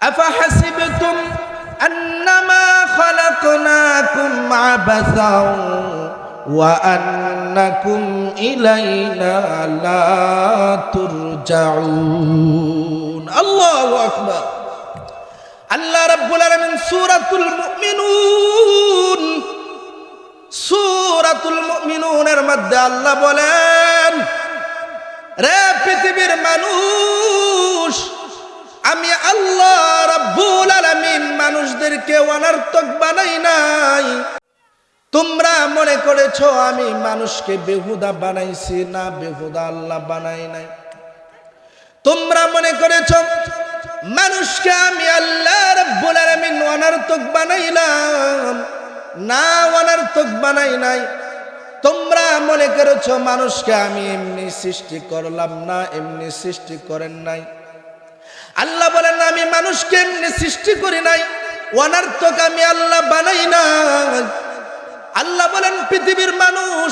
أفحسبتم أنما خلقناكم عبثا وأنكم إلينا لا ترجعون الله أكبر আল্লাহ রাব্বুল আলামিন সূরাতুল মুমিনুন সূরাতুল মুমিনুনের মধ্যে আল্লাহ বলেন রে পৃথিবীর মানুষ আমি আল্লাহ রাব্বুল আলামিন মানুষদেরকে অনর্থক বানাই নাই। তোমরা মনে করেছ আমি মানুষকে বেহুদা বানাইছি? না, বেহুদা আল্লাহ বানাই নাই। তোমরা মনে করেছ মানুষকে আমি আল্লাহ রাব্বুল আলামিন অনর্থক বানাইলাম? না, অনর্থক বানাই নাই। তোমরা মনে করেছ মানুষকে আমি এমনি সৃষ্টি করলাম না, এমনি সৃষ্টি করেন নাই। আল্লাহ বলেন, আমি মানুষকে এমনি সৃষ্টি করি নাই। অনার্থক আমি আল্লাহ বানাই নাই। আল্লাহ বলেন, পৃথিবীর মানুষ,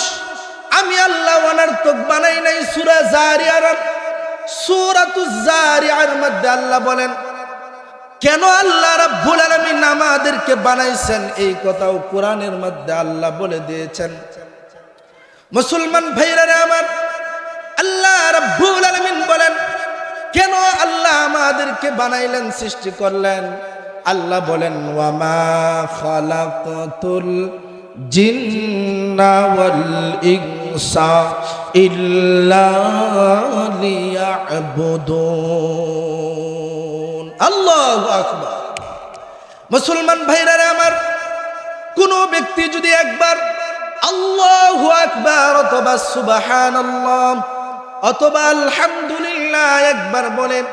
আমি আল্লাহ অনার্থক বানাই নাই। সুরা জারিয়ার সুরাতুজ জারিয়ার মধ্যে আল্লাহ বলেন, কেন আল্লাহ রাব্বুল আলামিন আমাদেরকে বানাইছেন? এই কথাও কোরআনের মধ্যে আল্লাহ বলে দিয়েছেন। মুসলমান ভাইরা আমার, আল্লাহ রাব্বুল আলামিন বলেন কেন আল্লাহ আমাদেরকে বানাইলেন, সৃষ্টি করলেন? আল্লাহ বলেন, ওয়ামা জিন্না মুসলমান ভাইরা আমার, কোন ব্যক্তি যদি একবার আল্লাহু আকবার অথবা সুবহানাল্লাহ অথবা আলহামদুলিল্লাহ একবার বলেন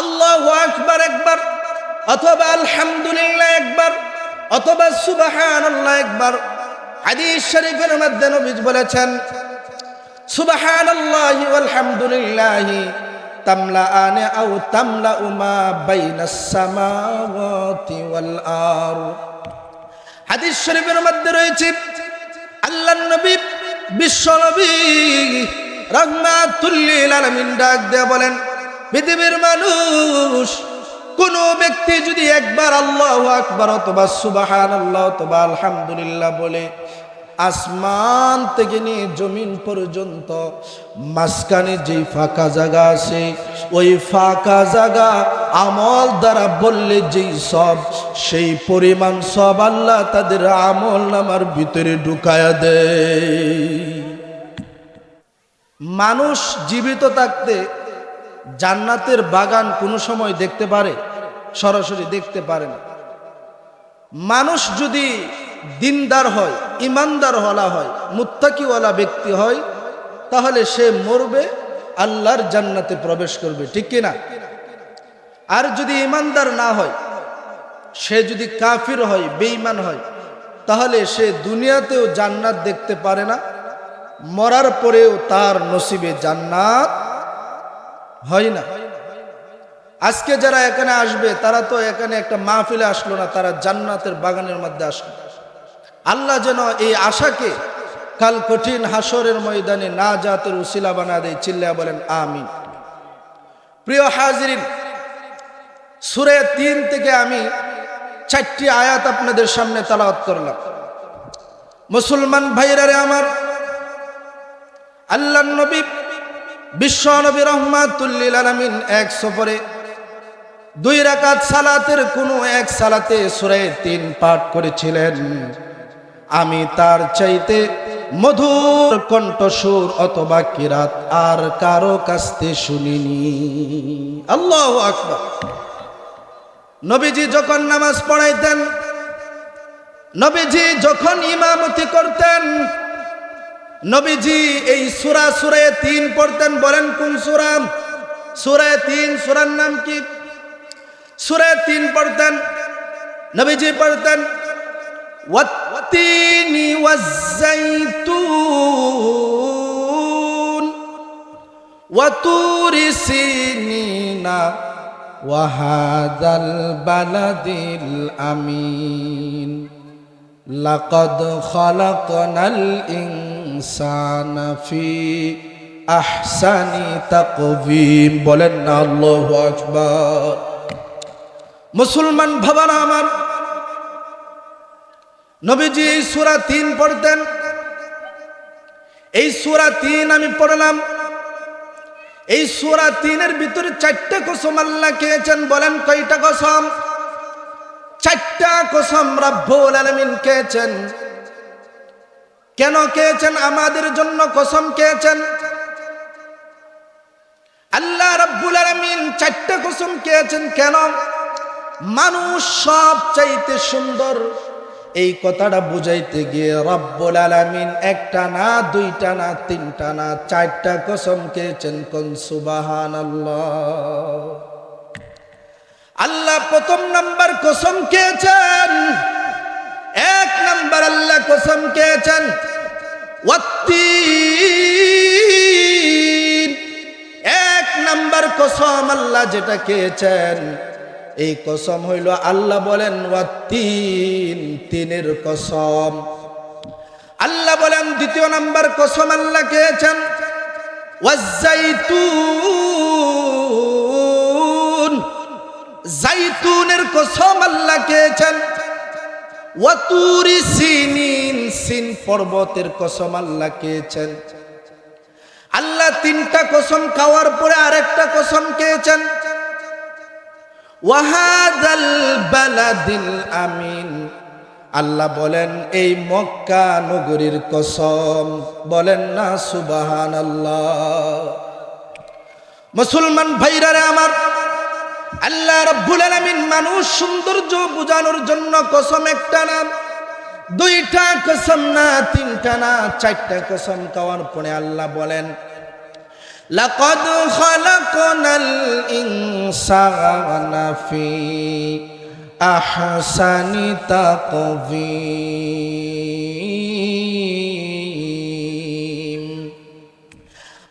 আল্লাহু আকবার একবার, অথবা আলহামদুলিল্লাহ একবার, অথবা সুবহানাল্লাহ একবার। হাদিস শরীফের মধ্যে নবী বলেছেন, সুবহানাল্লাহি ওয়ালহামদুলিল্লাহি তামলাআনে আও তামলাউ মা বাইনাস সামাওয়াতি ওয়াল আরদ। হাদিস শরীফের মধ্যে রয়েছে, আল্লাহর নবী, বিশ্ব নবী বলেন, পৃথিবীর মানুষ, কোন ব্যক্তি যদি একবার আল্লাহ অথবা সুবাহান আল্লাহ অথবা বলে, আসমান থেকে নিয়ে জমিন পর্যন্ত মাঝখানে যেই ফাঁকা জায়গা আছে, ওই ফাঁকা জায়গা আমল দ্বারা বললে যেই সব, সেই পরিমাণ সব আল্লাহ তাদের আমল নামার ভিতরে ঢুকায়া দেয়। মানুষ জীবিত থাকতে জান্নাতের বাগান কোনো সময় দেখতে পারে? সরাসরি দেখতে পারে না। মানুষ যদি দিনদার হয়, ইমানদার হলা হয়, মুত্তাকিওয়ালা ব্যক্তি হয়, তাহলে সে মরবে, আল্লাহর জান্নাতে প্রবেশ করবে, ঠিক কিনা? আর যদি ইমানদার না হয়, সে যদি কাফির হয়, বেঈমান হয়, তাহলে সে দুনিয়াতেও জান্নাত দেখতে পারে না মরার পরেও তার নসিবে জান্নাত হয় না। আজকে যারা এখানে আসবে, তারা তো এখানে একটা মাহফিলে আসলো না, তারা জান্নাতের বাগানের মধ্যে আসলো। আল্লাহ যেন এই আশাকে কাল কঠিন হাসরের ময়দানে না জাতের উসিলা বানা দেয় চিল্লা বলেন, আমিন। প্রিয় হাজিরিন, সুরে তিন থেকে আমি চারটি আয়াত আপনাদের সামনে তালাওয়াত করলাম। মুসলমান ভাইরারে আমার আল্লাহ নবী, বিশ্ব নবী রহমাতুল্লিল আলমিন এক সফরে দুই রাকাত সালাতের কোনো এক সালাতে সুরে তিন পাঠ করেছিলেন। আমি তার চাইতে মধুর কণ্ঠসুর অথবা কিরাত আর কারও কাছতে শুনিনি। আল্লাহ আকবার। নবীজি যখন নামাজ পড়াইতেন, নবীজি যখন ইমামতি করতেন নবীজি এই সুরা, সুরে তিন পড়তেন, বলেন কোন সুরাম সুরে তিন, সুরার নাম কি? সুরে তিন পড়তেন, নবীজি পড়তেন, ওয়াত্তিনি ওয়াজ্জাইতুন ওয়াতুরি সিনিনা ওয়াহাদাল আমিন। الإنسان في أحسن تقويم বলেন না আল্লাহু আকবার মুসলমান ভাবানা আমার নবীজি এই সুরা তিন পড়তেন এই সুরা তিন আমি পড়লাম এই সুরা তিনের ভিতরে চারটা কসম আল্লাহ খেয়েছেন বলেন কয়টা কসম চারটা কসম রাব্বুল আলামিন খেয়েছেন কেন খেয়েছেন? আমাদের জন্য কসম খেয়েছেন। আল্লাহ রাব্বুল আলামিন চারটা কসম খেয়েছেন। কেন? মানুষ সব চাইতে সুন্দর। এই কথাটা বুঝাইতে গিয়ে রব্বুল আলামিন একটা না, দুইটা না, তিনটা না, চারটা কসম খেয়েছেন। কোন সুবহানাল্লাহ। আল্লাহ প্রথম নাম্বার কসম খেয়েছেন। এক নাম্বার আল্লাহ কসম খেয়েছেন এক নাম্বার কসম আল্লাহ যেটা খেয়েছেন, এই কসম হইল আল্লাহ বলেন ওয়াত্তিন, তিনের কসম। আল্লাহ বলেন দ্বিতীয় নাম্বার কসম আল্লাহ খেয়েছেন জাইতুনের কসম আল্লাহ খেয়েছেন ওয়াতুরি সিনিন, সিন পর্বতের কসম আল্লাহ খেয়েছেন। আল্লাহ তিনটা কসম খাওয়ার পরে আরেকটা কসম খেয়েছেন। ওয়াহাদাল বালাদিল আমিন। আল্লাহ বলেন, এই মক্কা নগরীর কসম, বলেন না সুবাহান আল্লাহ মুসলমান ভাইরারে আমার আল্লাহ রব্বুল আলামিন মানুষ সৌন্দর্য বোঝানোর জন্য কসম একটা নাম দুইটা কসম না তিনটা না চারটা কসম খাওয়ার পরে আল্লাহ বলেন لقد خلقنا الإنسان في أحسن تقويم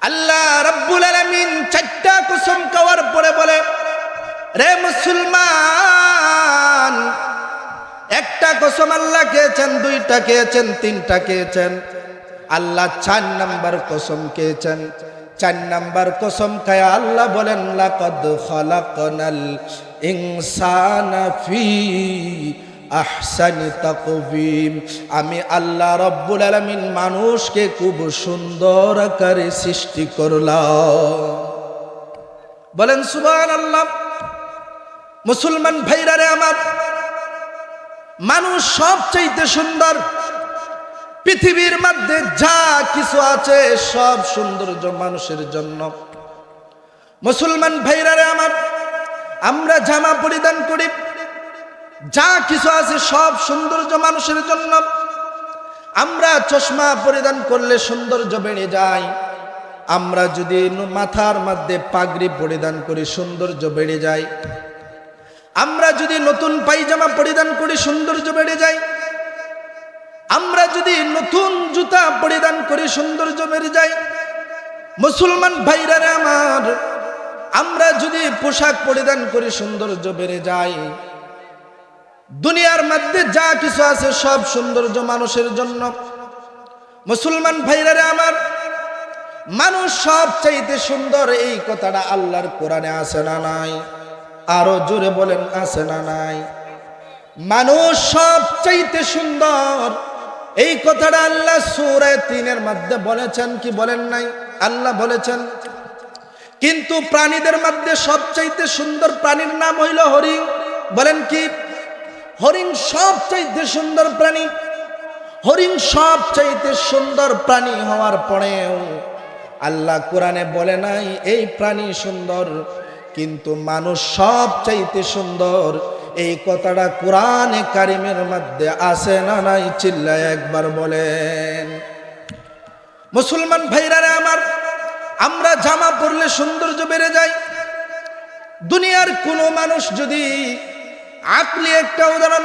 আল্লাহ রব্বুল আলামিন চারটা কুসুম খাওয়ার পরে বলে রে মুসলমান, একটা কসম আল্লাহ খেয়েছেন, দুইটা খেয়েছেন, তিনটা খেয়েছেন। আল্লাহ চার নাম্বার কসম খেয়েছেন। চার নাম্বার কসম খায় আল্লাহ বলেন, লাকদ খালাকনাল ইনসানা ফি আহসানি তাকবীম আমি আল্লাহ রব্বুল আলামিন মানুষকে খুব সুন্দর আকারে সৃষ্টি করলাম। বলেন, সুবহানাল্লাহ। মুসলমান ভাইরারে আমার, মানুষ সব চাইতে সুন্দর। পৃথিবীর মধ্যে যা কিছু আছে, সব সৌন্দর্য মানুষের জন্য। মুসলমান ভাইরারে আমার, আমরা জামা পরিধান করি। যা কিছু আছে, সব সৌন্দর্য মানুষের জন্য। আমরা চশমা পরিধান করলে সৌন্দর্য বেড়ে যায়। আমরা যদি মাথার মধ্যে পাগড়ি পরিধান করি, সৌন্দর্য বেড়ে যায়। আমরা যদি নতুন পায়জামা পরিধান করি, সৌন্দর্য বেড়ে যায়। আমরা যদি নতুন জুতা পরিধান করি, সৌন্দর্য বেড়ে যায়। মুসলমান ভাইরারে আমার, আমরা যদি পোশাক পরিধান করি, সৌন্দর্য বেড়ে যায়। দুনিয়ার মধ্যে যা কিছু আছে, সব সৌন্দর্য মানুষের জন্য। মুসলমান ভাইরারে আমার, মানুষ সব চাইতে সুন্দর এই কথাটা আল্লাহর কোরআনে আছে না নাই? আরও জোরে বলেন, আছে না নাই? মানুষ সব চাইতে সুন্দর। এই কথাটা আল্লাহ সুরায় তিনের মধ্যে বলেছেন, কি বলেন নাই? আল্লাহ বলেছেন, কিন্তু প্রাণীদের মধ্যে সবচাইতে সুন্দর প্রাণীর নাম হইল হরিণ। বলেন কি? হরিণ সব চাইতে সুন্দর প্রাণী। হরিণ সব চাইতে সুন্দর প্রাণী হওয়ার পরেও আল্লাহ কোরআনে বলে নাই, এই প্রাণী সুন্দর কিন্তু মানুষ সব চাইতে সুন্দর। এই কথাটা কোরআনে কারিমের মধ্যে আছে না নাই? চিল্লায় একবার বলেন। মুসলমান ভাইরারে আমার, আমরা জামা পরলে সৌন্দর্য বেড়ে যায়। দুনিয়ার কোনো মানুষ যদি আকলি একটা উদাহরণ,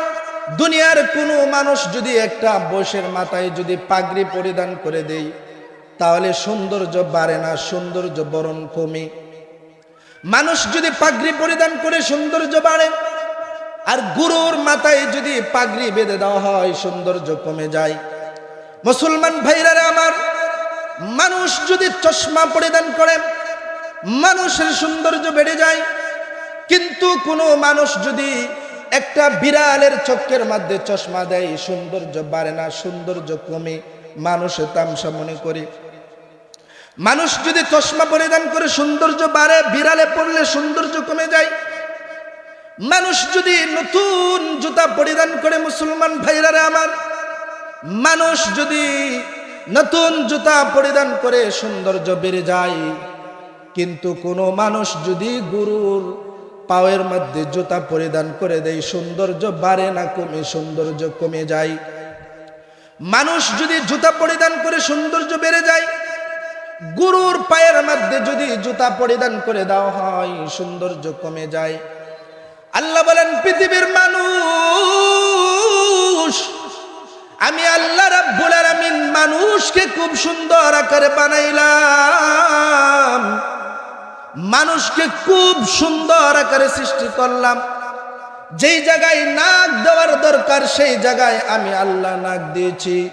দুনিয়ার কোনো মানুষ যদি একটা বসের মাথায় যদি পাগড়ি পরিধান করে দেই তাহলে সৌন্দর্য বাড়ে না, সৌন্দর্য বরণ কমে। মানুষ যদি পাগড়ি পরিধান করে সৌন্দর্য বাড়ে, আর গুরুর মাথায় যদি পাগড়ি বেঁধে দেওয়া হয়, সৌন্দর্য কমে যায়। মুসলমান ভাইরারে আমার, মানুষ যদি চশমা পরিধান করে, মানুষের সৌন্দর্য বেড়ে যায়, কিন্তু কোনো মানুষ যদি একটা বিড়ালের চোখের মধ্যে চশমা দেয়, সৌন্দর্য বাড়ে না, সৌন্দর্য কমে, মানুষে তামসা মনে করে। মানুষ যদি চশমা পরিধান করে সৌন্দর্য বাড়ে, বিড়ালে পড়লে সৌন্দর্য কমে যায়। মানুষ যদি নতুন জুতা পরিধান করে, মুসলমান ভাইরারে আমার, মানুষ যদি নতুন জুতা পরিধান করে, সৌন্দর্য বেড়ে যায়। কিন্তু কোনো মানুষ যদি গুরুর পাওয়ের মধ্যে জুতা পরিধান করে দেয়, সৌন্দর্য বাড়ে না কমে, সৌন্দর্য কমে যায়। মানুষ যদি জুতা পরিধান করে, সৌন্দর্য বেড়ে যায় গুরুর পায়ের মধ্যে যদি জুতা পরিধান করে দেওয়া হয়, সৌন্দর্য কমে যায়। আল্লাহ বলেন, পৃথিবীর মানুষ, আমি আল্লাহ রাব্বুল আলামিন মানুষকে খুব সুন্দর আকারে বানাইলাম। মানুষকে খুব সুন্দর আকারে সৃষ্টি করলাম। যেই জায়গায় নাক দেওয়ার দরকার, সেই জায়গায় আমি আল্লাহ নাক দিয়েছি।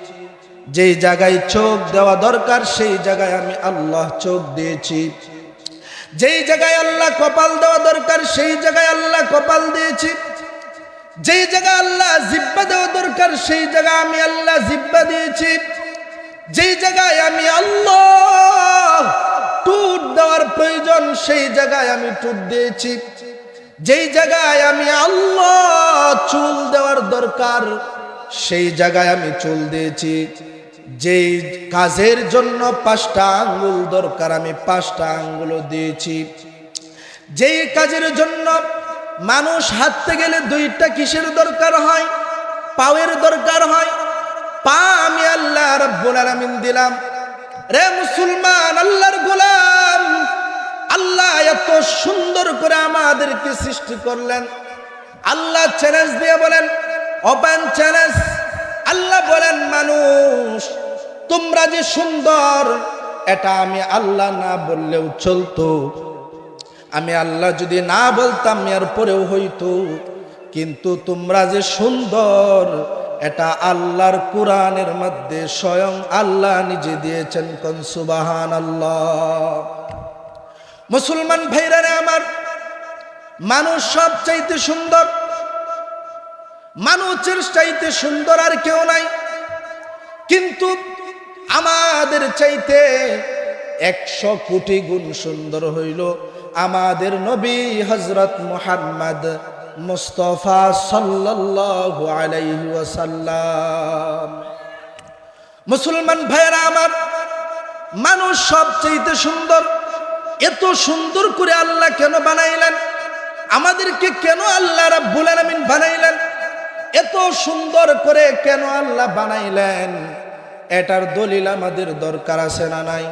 যেই জায়গায় চোখ দেওয়া দরকার, সেই জায়গায় আমি আল্লাহ চোখ দিয়েছি। যেই জায়গায় আল্লাহ কপাল দেওয়া দরকার, সেই জায়গায় আল্লাহ কপাল দিয়েছি। যেই জায়গায় আল্লাহ জিব্বা দেওয়া দরকার, সেই জায়গায় আমি আল্লাহ জিব্বা দিয়েছি। যেই জায়গায় আমি আল্লাহ টুট দেওয়ার প্রয়োজন, সেই জায়গায় আমি টুট দিয়েছি। যেই জায়গায় আমি আল্লাহ চুল দেওয়ার দরকার, সেই জায়গায় আমি চুল দিয়েছি। যেই কাজের জন্য পাঁচটা আঙ্গুল দরকার, আমি পাঁচটা আঙ্গুল দিয়েছি। যেই কাজের জন্য মানুষ হাঁটতে গেলে দুইটা কিসের দরকার হয়? পাওয়ের দরকার হয়। পা আমি আল্লাহ রব্বুল আলামিন দিলাম। রে মুসলমান, আল্লাহর গোলাম, আল্লাহ এত সুন্দর করে আমাদেরকে সৃষ্টি করলেন। আল্লাহ চ্যালেঞ্জ দিয়ে বলেন, ওপেন চ্যালেঞ্জ আল্লাহ বলেন, মানুষ তোমরা যে সুন্দর, এটা আমি আল্লাহ না বললেও চলতো। আমি আল্লাহ যদি না বলতাম, এর পরেও হইতো। কিন্তু তোমরা যে সুন্দর, এটা আল্লাহর কোরআনের মধ্যে স্বয়ং আল্লাহ নিজে দিয়েছেন কন সুবাহান আল্লাহ মুসলমান ভাইরারে আমার, মানুষ সব চাইতে সুন্দর, মানুষের চাইতে সুন্দর আর কেউ নাই। কিন্তু আমাদের চাইতে একশো কোটি গুণ সুন্দর হইল আমাদের নবী হজরত মোহাম্মদ মুস্তফা সাল্লাল্লাহু আলাইহি ওয়াসাল্লাম। মুসলমান ভাইয়েরা আমার, মানুষ সবচেয়ে সুন্দর। এত সুন্দর করে আল্লাহ কেন বানাইলেন? আমাদেরকে কেন আল্লাহ রাব্বুল আলামিন বানাইলেন? এত সুন্দর করে কেন আল্লাহ বানাইলেন? এটার দলিল আমাদের দরকার আছে না নাই?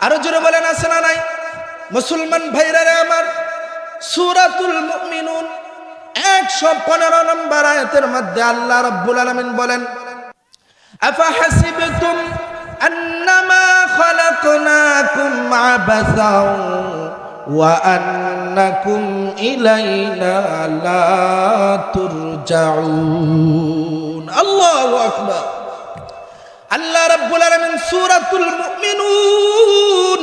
আরও জোরে বলেন, আছে না নাই? মুসলমান ভাইরা রে আমার, সুরাতুল মুমিনুন, একশো পনেরো নম্বর আয়াতের মধ্যে আল্লাহ রাব্বুল আলামিন বলেন, আফাহাসিবতুম আন্নামা খলাকনাকুম আবাসা ওয়া আন্নাকুম ইলাইনা লা তুরজাউন। আল্লাহু আকবার। আল্লাহ রাব্বুল আলামিন সূরাতুল মুমিনুন,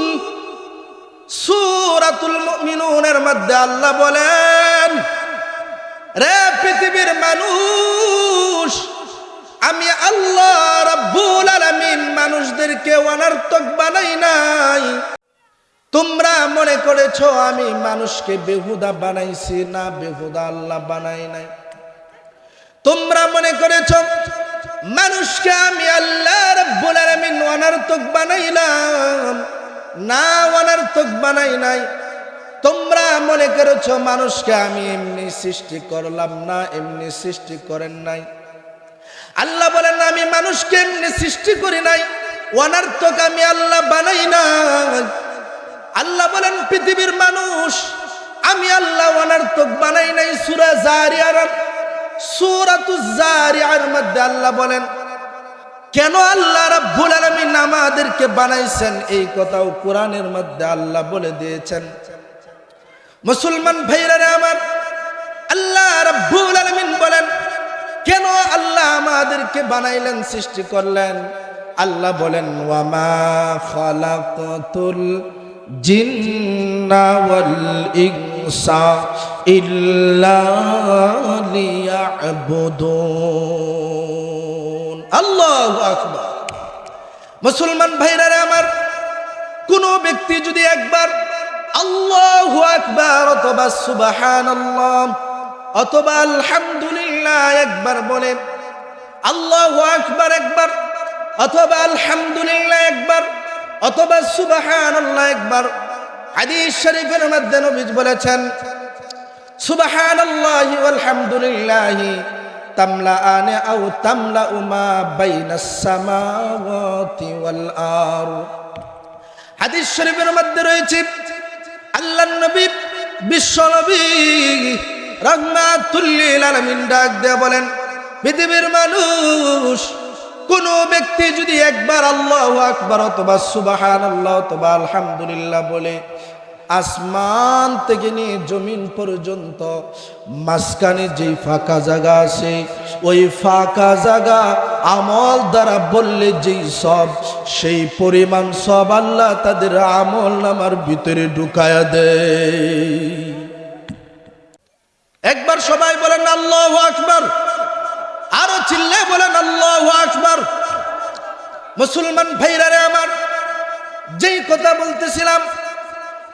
সূরাতুল মুমিনুনের মধ্যে আল্লাহ বলেন, রে পৃথিবীর মানুষ, আমি আল্লাহ রাব্বুল আলামিন মানুষদেরকে অনর্থক বানাই নাই। তোমরা মনে করেছ আমি মানুষকে বেহুদা বানাইছি? না, বেহুদা আল্লাহ বানাই নাই। তোমরা মনে করেছ, মানুষকে আমি আল্লাহ রাব্বুল আলামিন অনার্থক বানাইলাম। না, অনার্থক বানাই নাই। তোমরা মনে করেছ, মানুষকে আমি এমনি সৃষ্টি করলাম না, এমনি সৃষ্টি করেন নাই। আল্লাহ বলেন, আমি মানুষকে এমনি সৃষ্টি করি নাই, অনার্থক আমি আল্লাহ বানাই নাই। আল্লাহ বলেন, পৃথিবীর মানুষ, আমি আল্লাহ অনার্থক বানাই নাই। সুরা জারিয়ার সুরাতুজ জারিয়ার মধ্যে আল্লাহ বলেন, কেন আল্লাহ রাব্বুল আলামিন আমাদেরকে বানাইছেন? এই কথাও কোরআনের মধ্যে আল্লাহ বলে দিয়েছেন। মুসলমান ভাইরা আমার, আল্লাহ রাব্বুল আলামিন বলেন, কেন আল্লাহ আমাদেরকে বানাইলেন, সৃষ্টি করলেন? আল্লাহ বলেন ওয়ামা খালাকাতুল ইনসা ইনসা ইল্লা লিয়াবুদুন। আল্লাহু আকবার। মুসলমান ভাইরা আমার, কোন ব্যক্তি যদি একবার আল্লাহু আকবার অথবা সুবহানাল্লাহ অথবা আলহামদুলিল্লাহ একবার বলেন আল্লাহু আকবার একবার অথবা আলহামদুলিল্লাহ একবার অথবা সুবহানাল্লাহ একবার হাদিস শরীফের মধ্যে নবীজ বলেছেন, সুবহানাল্লাহি ওয়ালহামদুলিল্লাহি তামলাআনে আও তামলাউ মা বাইনাস সামাওয়াতি ওয়াল আরদ। হাদিস শরীফের মধ্যে রয়েছে বলেন, পৃথিবীর মানুষ কোন ব্যক্তি যদি একবার আল্লাহ আকবার অথবা সুবাহান আল্লাহ অথবা আলহামদুলিল্লাহ বলে, আসমান থেকে নিয়ে জমিন পর্যন্ত মাঝখানে যেই ফাঁকা জায়গা আছে, ওই ফাঁকা জায়গা আমল দ্বারা বললে যেই সব, সেই পরিমাণ সব আল্লাহ তাদের আমল নামার ভিতরে ঢুকায়া দেয়। একবার সবাই বলেন আল্লাহ আকবার। আরও চিল্লে বলেন, আল্লাহ আকবার। মুসলমান ভাইরারে আমার, যেই কথা বলতেছিলাম,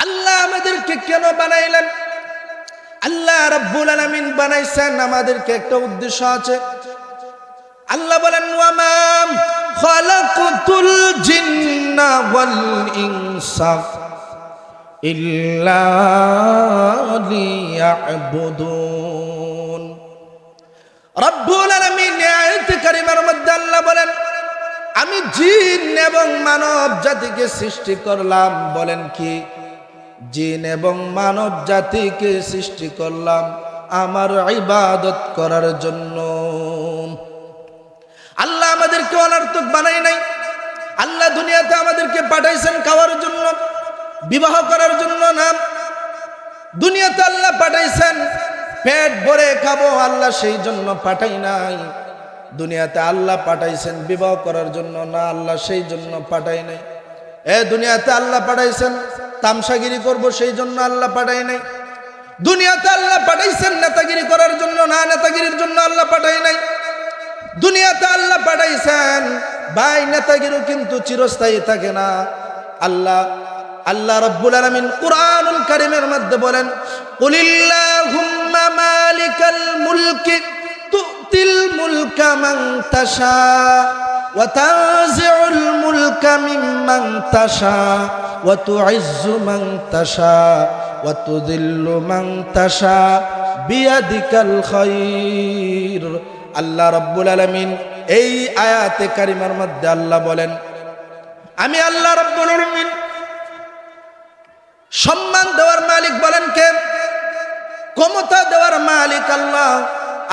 আল্লাহ আমাদেরকে কেন বানাইলেন? আল্লাহ রাব্বুল আলামিন বানাইছেন, আমাদেরকে একটা উদ্দেশ্য আছে। আল্লাহ বলেন ওয়ামাম জিন্না ইল্লা লিয়াবুদুন মধ্যে আল্লাহ বলেন, আমি জিন এবং মানব জাতিকে সৃষ্টি করলাম। বলেন কি? জিন এবং মানব জাতিকে সৃষ্টি করলাম আমার ইবাদত করার জন্য। আল্লাহ আমাদেরকে অনার্থক বানাই নাই। আল্লাহ দুনিয়াতে আমাদেরকে পাঠাইছেন খাওয়ার জন্য, বিবাহ করার জন্য নাম দুনিয়াতে আল্লাহ পাঠাইছেন পেট ভরে খাব, আল্লাহ সেই জন্য পাঠাই নাই। দুনিয়াতে আল্লাহ পাঠাইছেন বিবাহ করার জন্য, না আল্লাহ সেই জন্য পাঠাই নাই। এ দুনিয়াতে আল্লাহ পাঠাইছেন, তামসাগিরি করব সেই জন্য আল্লাহ পাঠাই নাই। দুনিয়াতে আল্লাহ পাঠাইছেন, নেতাগিরি করার জন্য, না নেতাগিরির জন্য আল্লাহ পাঠাই নাই। দুনিয়াতে আল্লাহ পাঠাইছেন, ভাই নেতাগিরও কিন্তু চিরস্থায়ী থাকে না। আল্লাহ আল্লাহ রব্বুল আলামিন কুরআনুল কারীমের মধ্যে বলেন, কুলিল্লাহুম্মা মালিকাল মুলকি, তুতিল মুলকা মান তাশা, ওয়া তানজিউল মুলকা মিম্মান তাশা, ওয়া তুইজ্জু মান তাশা, ওয়া তুযিল্লু মান তাশা, বিয়াদিকাল খায়র আল্লাহ রব্বুল আলামিন এই আয়াতে কারিমার মধ্যে আল্লাহ বলেন, আমি আল্লাহ রব্বুল আলামিন সম্মান দেওয়ার মালিক বলেন কে? ক্ষমতা দেওয়ার মালিক আল্লাহ,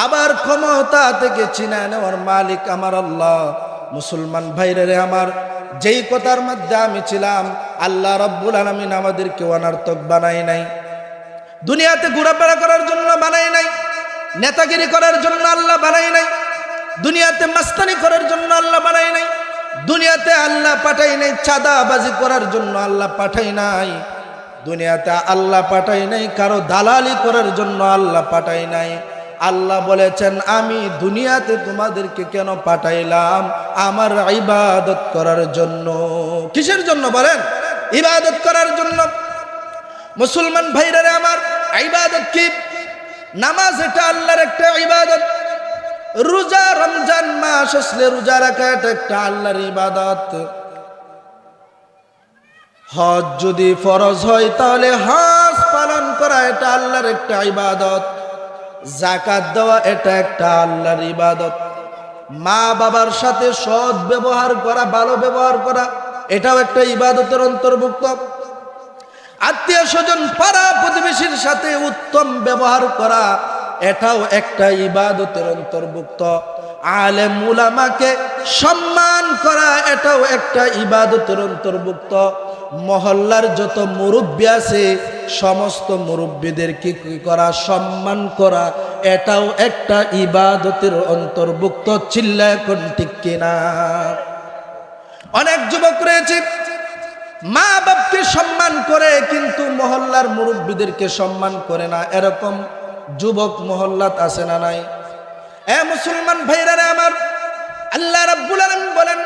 আবার ক্ষমতা থেকে চিনা নেওয়ার মালিক আমার আল্লাহ। মুসলমান ভাইরে আমার, যেই কথার মধ্যে আমি ছিলাম, আল্লাহ রব্বুল আলমিন আমাদেরকে অনার্থক বানাই নাই। দুনিয়াতে ঘোরাফেরা করার জন্য বানাই নাই, নেতাগিরি করার জন্য আল্লাহ বানাই নাই, দুনিয়াতে মাস্তানি করার জন্য আল্লাহ বানাই নাই, দুনিয়াতে আল্লাহ পাঠাই নাই, চাঁদাবাজি করার জন্য আল্লাহ পাঠাই নাই। দুনিয়াতে আল্লাহ পাঠাই নাই, কারও দালালি করার জন্য আল্লাহ পাঠাই নাই। আল্লাহ বলেছেন, আমি দুনিয়াতে তোমাদেরকে কেন পাঠাইলাম? আমার ইবাদত করার জন্য। কিসের জন্য বলেন? ইবাদত করার জন্য। মুসলমান ভাইরা আমার ইবাদত কি? নামাজ এটা আল্লাহর একটা ইবাদত। রোজা রমজান মাস আসলে রোজা রাখা এটা একটা আল্লাহর ইবাদত। হজ যদি ফরজ হয়, তাহলে হজ পালন করা এটা আল্লাহর একটা ইবাদত। জাকাত দেওয়া এটা একটা আল্লাহর ইবাদত। মা বাবার সাথে সৎ ব্যবহার করা, ভালো ব্যবহার করা, এটাও একটা ইবাদতের অন্তর্ভুক্ত। আত্মীয় স্বজন, পাড়া প্রতিবেশীর সাথে উত্তম ব্যবহার করা, এটাও একটা ইবাদতের অন্তর্ভুক্ত। আলেম মুলামাকে সম্মান করা, এটাও একটা ইবাদতের অন্তর্ভুক্ত। মহল্লার যত মুরব্বী আছে, সমস্ত মুরব্বীদেরকে কি করা, সম্মান করা, এটাও একটা ইবাদতের অন্তর্ভুক্ত। চিল্লা, এখন ঠিক কিনা? অনেক যুবক রয়েছে মা বাপকে সম্মান করে, কিন্তু মহল্লার মুরব্বীদেরকে সম্মান করে না। এরকম যুবক মহল্লাত আছে না নাই? এ মুসলমান ভাইরা আমার, আল্লাহ রাব্বুল আলামিন বলেন,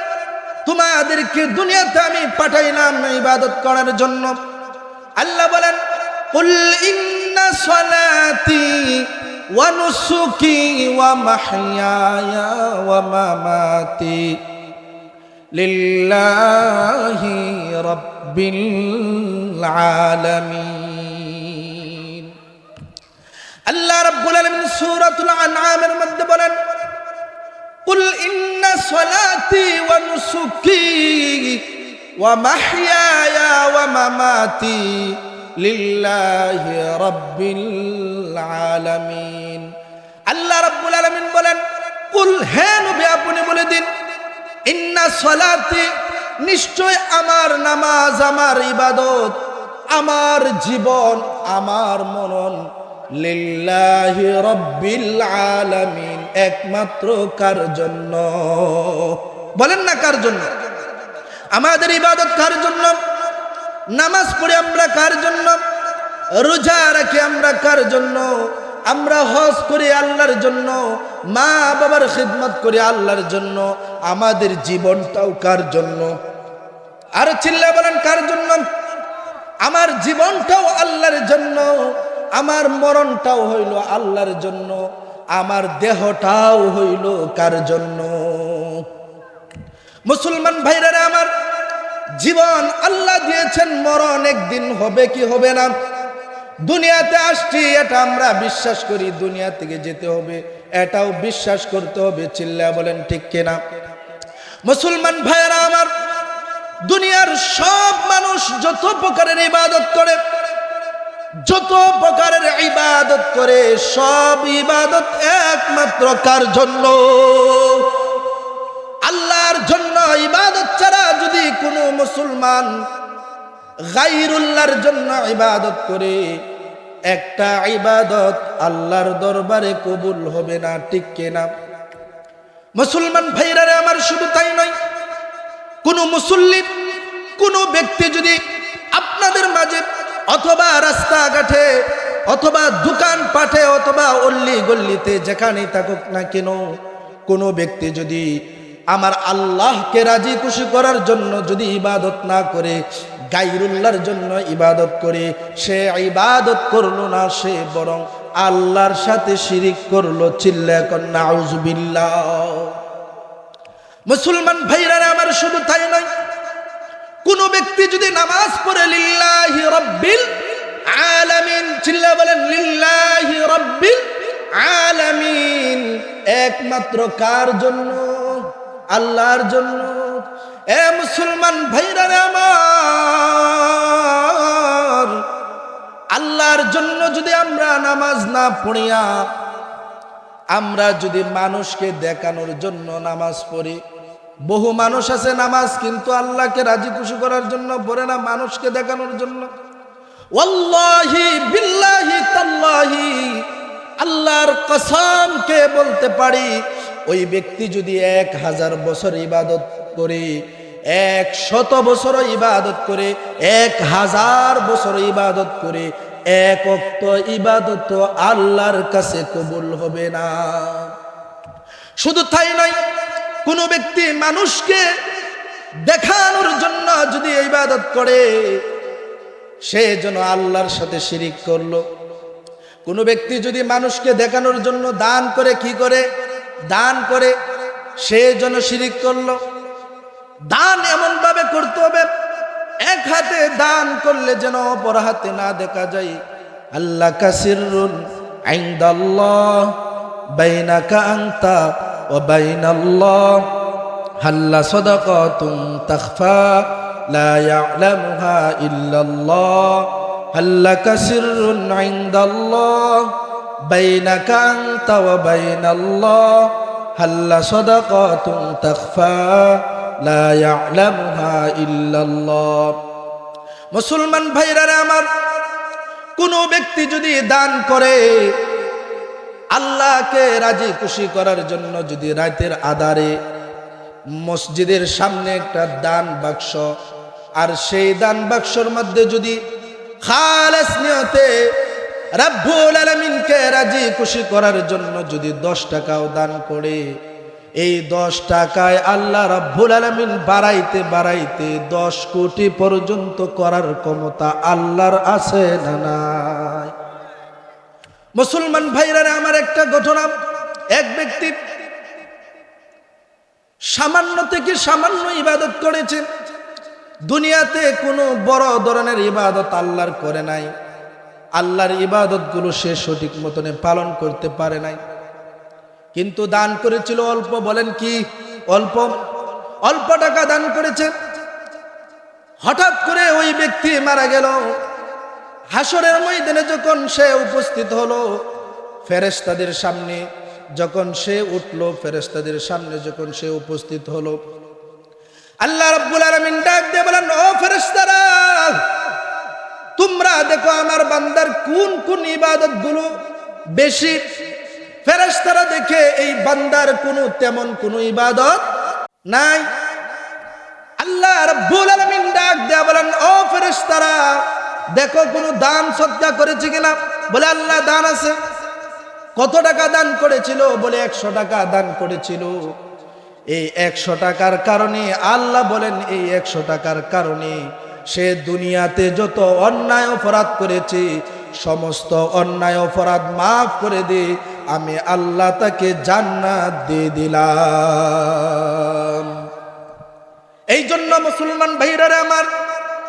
তোমাদেরকে দুনিয়াতে আমি পাঠাইলাম ইবাদত করার জন্য। আল্লাহ বলেন, কুল ইন্না সলাতি ওয়া নুসুকি ওয়া মাহইয়ায়া ওয়া মামাতি লিল্লাহি রাব্বিল আলামিন। আল্লাহ রাব্বুল আলামিন সূরাতুল আনআমের মধ্যে বলেন, কুল ইন্না সলাতি ওয়া নুসুকি ওয়া মাহইয়ায়া ওয়া মামাতি লিল্লাহি রাব্বিল আলামিন। আল্লাহ রাব্বুল আলামিন বলেন, কুল হে নবী, আপনি বলে দিন, ইন্না সলাতি, নিশ্চয় আমার নামাজ, আমার ইবাদত, আমার জীবন, আমার মনন লিল্লাহি রব্বিল আলামিন একমাত্র কার জন্য? বলেন না কার জন্য? আমাদের ইবাদত কার জন্য? নামাজ পড়ে আমরা কার জন্য? রোজা রাখি আমরা কার জন্য? আমরা হজ করি আল্লাহর জন্য? মা বাবার খিদমত করি আল্লাহর জন্য? আমাদের জীবনটাও কার জন্য? আর চিল্লা বলেন কার জন্য? আমার জীবনটাও আল্লাহর জন্য। আমার মরণটাও হইল আল্লাহর জন্য, আমার দেহটাও হইল কার জন্য? মুসলমান ভাইরা আমার জীবন আল্লাহ দিয়েছেন, মরণ একদিন হবে কি হবে না? দুনিয়াতে আসছি, এটা আমরা বিশ্বাস করি, দুনিয়া থেকে যেতে হবে, এটাও বিশ্বাস করতে হবে চিল্লা বলেন ঠিক কিনা? মুসলমান ভাইয়েরা আমার দুনিয়ার সব মানুষ যত প্রকারের ইবাদত করে যত প্রকারের ইবাদত করে, সব ইবাদত একমাত্র কার জন্য? আল্লাহর জন্য ইবাদত ছাড়া যদি কোনো মুসলমান গাইরুল্লাহর জন্য ইবাদত করে, একটা ইবাদত আল্লাহর দরবারে কবুল হবে না, ঠিক কেনা মুসলমান ভাইরারে আমার শুধু তাই নয়, কোনো মুসল্লি, কোনো ব্যক্তি যদি আপনাদের মাঝে অথবা রাস্তাঘাটে, অথবা দোকান পাঠে অথবা অল্লি গল্লিতে যেখানেই থাকুক না কেন, কোনো ব্যক্তি যদি আমার আল্লাহকে রাজি খুশি করার জন্য যদি ইবাদত না করে গাইরুল্লাহর জন্য ইবাদত করে, সে ইবাদত করল না, সে বরং আল্লাহর সাথে শিরিক করল, চিল্লা কন্যা মুসলমান ভাইরা আমার শুধু তাই নয় কোন ব্যক্তি যদি নামাজ পড়ে, লিল্লাহি রব্বিল আলামিন চিল্লা বলেন, লিল্লাহি রব্বিল আলামিন একমাত্র কার জন্য? আল্লাহর জন্য। এ মুসলমান ভাইরা আমার, আল্লাহর জন্য যদি আমরা নামাজ না পড়িয়া, আমরা যদি মানুষকে দেখানোর জন্য নামাজ পড়ি বহু মানুষ আছে নামাজ, কিন্তু আল্লাহকে রাজি খুশি করার জন্য পড়ে না মানুষকে দেখানোর জন্য। তাল্লাহি, আল্লাহর কসমকে বলতে পারি, ওই ব্যক্তি যদি এক হাজার বছর ইবাদত করে, এক শত বছর ইবাদত করে, এক হাজার বছর ইবাদত করে, এক অক্ত ইবাদত আল্লাহর কাছে কবুল হবে না। শুধু তাই নয় কোনো ব্যক্তি মানুষকে দেখানোর জন্য যদি ইবাদত করে, সে যেন আল্লাহর সাথে শিরিক করল। কোনো ব্যক্তি যদি মানুষকে দেখানোর জন্য দান করে, কি করে? দান করে, সে যেন শিরিক করল। দান এমনভাবে করতে হবে, এক হাতে দান করলে যেন অপর হাতে না দেখা যায়। আল্লাহ কাসিরুন আইন্দাল্লাহ। বাইনাকা আনতা ও বাইনাল্লাহ। হাল্লা সাদাকাতুন তাখফা, লা ইয়ালামুহা ইল্লাল্লাহ। হাল্লা কাসিরুন আইন্দাল্লাহ বাইনাকা আনতা ওয়া বাইনাল্লাহ। হাল্লা সাদাকাতুন তাখফা, লা ইয়ালামুহা ইল্লাল্লাহ। মুসলমান ভাইরা আমার, কোনো ব্যক্তি যদি দান করে আল্লাহকে রাজি খুশি করার জন্য যদি রাতের আধারে মসজিদের সামনে একটা দান বাক্স, আর সেই দান বাক্সর মধ্যে যদি খালেস নিয়তে রাব্বুল আলামিনকে রাজি খুশি করার জন্য যদি দশ টাকাও দান করে, এই দশ টাকায় আল্লাহ রাব্বুল আলামিন বাড়াইতে বাড়াইতে দশ কোটি পর্যন্ত করার ক্ষমতা আল্লাহর আছে না নাই? মুসলমান ভাইরা আমার একটা ঘটনা। এক ব্যক্তি সামান্য থেকে সামান্য ইবাদত করেছে। দুনিয়াতে কোনো বড় ধরনের ইবাদত আল্লাহর করে নাই। আল্লাহর ইবাদতগুলো সে সঠিক মতনে পালন করতে পারে নাই। কিন্তু দান করেছিল অল্প, বলেন কি? অল্প। অল্প টাকা দান করেছে। হঠাৎ করে ওই ব্যক্তি মারা গেল। হাসরের ময়দানে যখন সে উপস্থিত হলো ফেরেস্তাদের সামনে, যখন সে উঠল ফেরেস্তাদের সামনে যখন সে উপস্থিত হলো, আল্লাহ রাব্বুল আলামিন ডাক দিয়ে বলেন, ও ফেরেশতারা, তোমরা দেখো আমার বান্দার কোন কোন ইবাদতগুলো বেশি। ফেরেশতারা দেখে এই বান্দার কোনো তেমন কোনো ইবাদত নাই। আল্লাহ রাব্বুল আলামিন ডাক দিয়ে বলেন, ও ফেরেশতারা দেখো কোনো দান সদ্গা করেছে কিনা? বলে, আল্লাহ দান আছে। কত টাকা দান করেছিল? বলে, একশো টাকা দান করেছিল। এই একশো টাকার কারণে আল্লাহ বলেন, এই একশো টাকার কারণে সে দুনিয়াতে যত অন্যায় অপরাধ করেছে, সমস্ত অন্যায় অপরাধ মাফ করে দে, আমি আল্লাহ তাকে জান্নাত দিয়ে দিলাম। এই জন্য মুসলমান ভাইরারে আমার,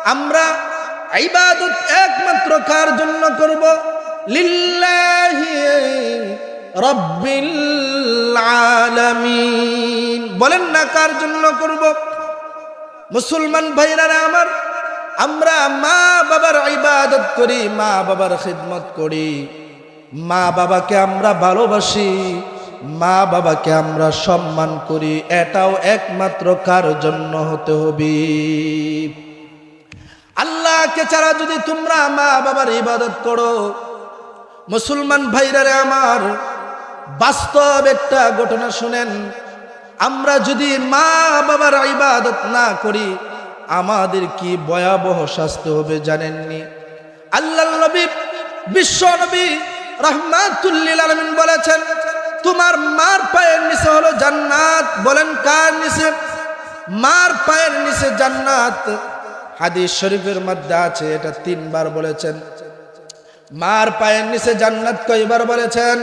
আমরা ইবাদত একমাত্র কার জন্য করব? লিল্লাহি রব্বিল আলামিন। বলেন না কার জন্য করব? মুসলমান ভাইরারা আমার, আমরা মা বাবার ইবাদত করি মা বাবার খিদমত করি। মা বাবাকে আমরা ভালোবাসি মা বাবাকে আমরা সম্মান করি। এটাও একমাত্র কার জন্য হতে হবে। আল্লাহকে ছাড়া যদি তোমরা মা বাবার ইবাদত করো, মুসলমান ভাইরারে আমার বাস্তব একটা ঘটনা শুনেন। আমরা যদি মা বাবার ইবাদত না করি, আমাদের কি ভয়াবহ শাস্তি হবে জানেননি? আল্লাহ নবী, বিশ্ব নবী রহমাতুল্লিল আলমিন বলেছেন, তোমার মার পায়ের নিচে হলো জান্নাত। বলেন কার নিচে? মার পায়ের নিচে জান্নাত। হাদিস শরীফের মধ্যে আছে, এটা তিনবার বলেছেন। মার পায়ের নিচে জান্নাত কয়বার বলেছেন?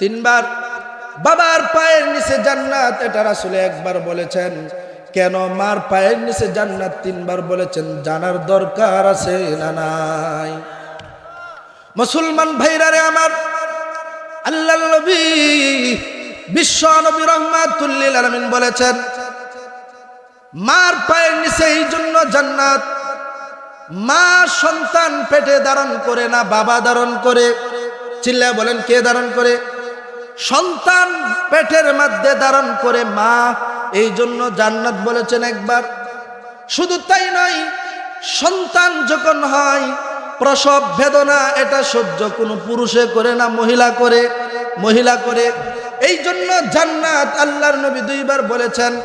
তিনবার। বাবার পায়ের নিচে জান্নাত, এটা আসলে একবার বলেছেন। কেন মার পায়ের নিচে জান্নাত তিনবার বলেছেন, জানার দরকার আছে না নাই? মুসলমান ভাইরারে আমার আল্লাহ নবী বিশ্ব নবী রহমাতুল্লিল আলমিন বলেছেন মার পায়ের নিচে এই জন্য জান্নাত। মা সন্তান পেটে ধারণ করে না, বাবা ধারণ করে। চিল্লা বলেন, কে ধারণ করে? সন্তান পেটের মধ্যে ধারণ করে মা। এই জন্য জান্নাত বলেছেন একবার। শুধু তাই নয়, সন্তান যখন হয়, প্রসব বেদনা এটা সহ্য কোনো পুরুষে করে না, মহিলা করে। মহিলা করে। এই জন্য জান্নাত আল্লাহর নবী দুইবার বলেছেন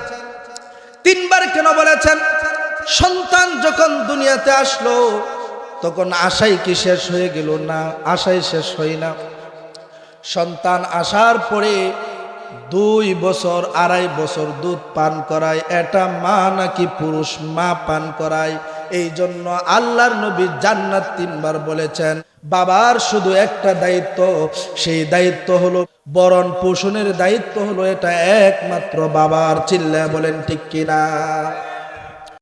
তিনবার কেন বলেছেন? সন্তান যখন দুনিয়াতে আসলো, তখন আশাই কি শেষ হয়ে গেল না? আশাই শেষ হয় না। সন্তান আসার পরে দুই বছর, আড়াই বছর দুধ পান করায়, এটা মা নাকি পুরুষ? মা পান করায়। এই জন্য আল্লাহর নবী জান্নাত তিনবার বলেছেন বাবার শুধু একটা দায়িত্ব, সেই দায়িত্ব হলো বরণ পোষণের দায়িত্ব হলো এটা একমাত্র বাবার চিল্লা বলেন ঠিক কিনা।